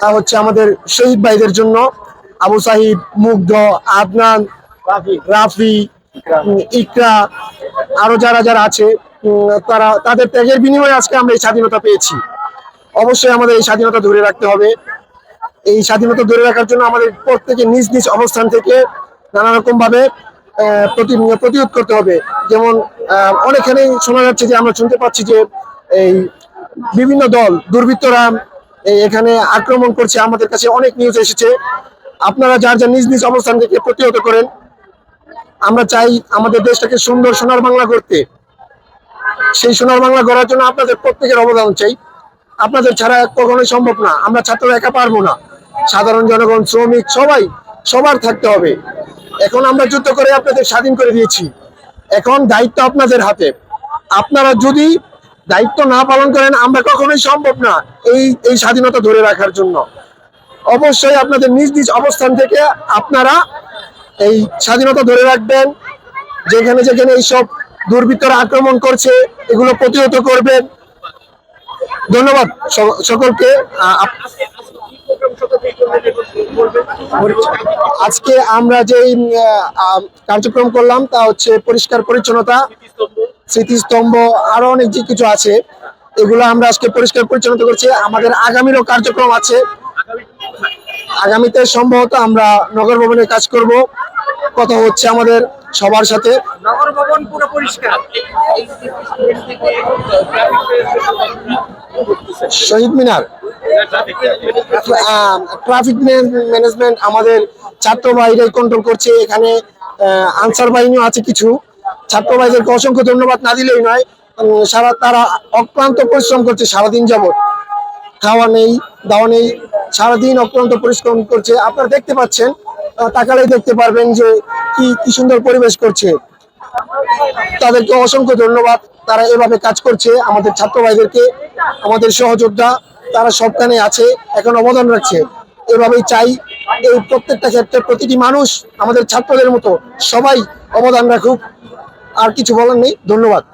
তা হচ্ছে আমাদের শহীদ ভাইদের জন্য আবু সাহিদ মুগ্ধ, আদনান, রাফি ইকরা, আরও যারা যারা আছে তারা তাদের ত্যাগের বিনিময়ে আজকে আমরা এই স্বাধীনতা পেয়েছি। অবশ্যই আমাদের এই স্বাধীনতা ধরে রাখতে হবে। এই স্বাধীনতা ধরে রাখার জন্য আমাদের প্রত্যেকে নিজ নিজ অবস্থান থেকে নানা রকম ভাবে প্রতিরোধ করতে হবে। যেমন অনেকখানেই শোনা যাচ্ছে যে আমরা শুনতে পাচ্ছি যে এই বিভিন্ন দল, দুর্বৃত্তরা এখানে আক্রমণ করছে আমাদের কাছে অনেক নিউজ এসেছে। আপনারা যার যার নিজ নিজ অবস্থান থেকে প্রতিহত করেন। আমরা চাই আমাদের দেশটাকে সুন্দর সোনার বাংলা করতে। সেই সোনার বাংলা গড়ার জন্য আপনাদের প্রত্যেকের অবদান চাই। আপনাদের ছাড়া কখনোই সম্ভব না। আমরা ছাত্ররা একা পারব না। সাধারণ জনগণ, শ্রমিক, সবাই, সবার থাকতে হবে। এখন আমরা যুদ্ধ করে আপনাদের স্বাধীন করে দিয়েছি। এখন দায়িত্ব আপনাদের হাতে। আপনারা যদি দায়িত্ব না পালন করেন আমরা কখনোই সম্ভব না এই এই স্বাধীনতা ধরে রাখার জন্য। অবশ্যই আপনাদের নিজ নিজ অবস্থান থেকে আপনারা এই স্বাধীনতা ধরে রাখবেন, যেখানে যেখানে এইসব দুর্বৃত্তরা আক্রমণ করছে, এগুলো প্রতিহত করবেন। ধন্যবাদ সকলকে। আজকে আমরা যে কার্যক্রম করলাম তা হচ্ছে পরিষ্কার পরিচ্ছন্নতা। স্মৃতিস্তম্ভ আরও অনেক যে কিছু আছে এগুলো আমরা আজকে পরিষ্কার পরিচ্ছন্নতা করছি। আমাদের আগামীরও কার্যক্রম আছে। আগামীতে সম্ভবত আমরা নগর ভবনে কাজ করব। কথা হচ্ছে আমাদের সবার সাথে। নগর ভবন পুরো পরিষ্কার। শহীদ মিনার। ট্রাফিক ম্যানেজমেন্ট আমাদের ছাত্র ভাইরাই কন্ট্রোল করছে। এখানে আনসার বাহিনীও আছে কিছু। ছাত্র ভাইদেরকে অসংখ্য ধন্যবাদ, না দিলেই নয়। সারা তারা অক্লান্ত পরিশ্রম করছে সারাদিন যাবত খাওয়া নেই, দাওয়া নেই, সারাদিন অক্লান্ত পরিশ্রম করছে। আপনারা দেখতে পাচ্ছেন তাকালেই দেখতে পারবেন যে কি কি সুন্দর পরিবেশ করছে। তাদেরকে অসংখ্য ধন্যবাদ, তারা এভাবে কাজ করছে। আমাদের ছাত্র ভাইদেরকে, আমাদের সহযোদ্ধা, তারা সবখানে আছে, এখন অবদান রাখছে। এভাবেই চাই এই প্রত্যেকটা ক্ষেত্রে প্রতিটি মানুষ আমাদের ছাত্রদের মতো সবাই অবদান রাখুক। আর কিছু বলার নেই। ধন্যবাদ।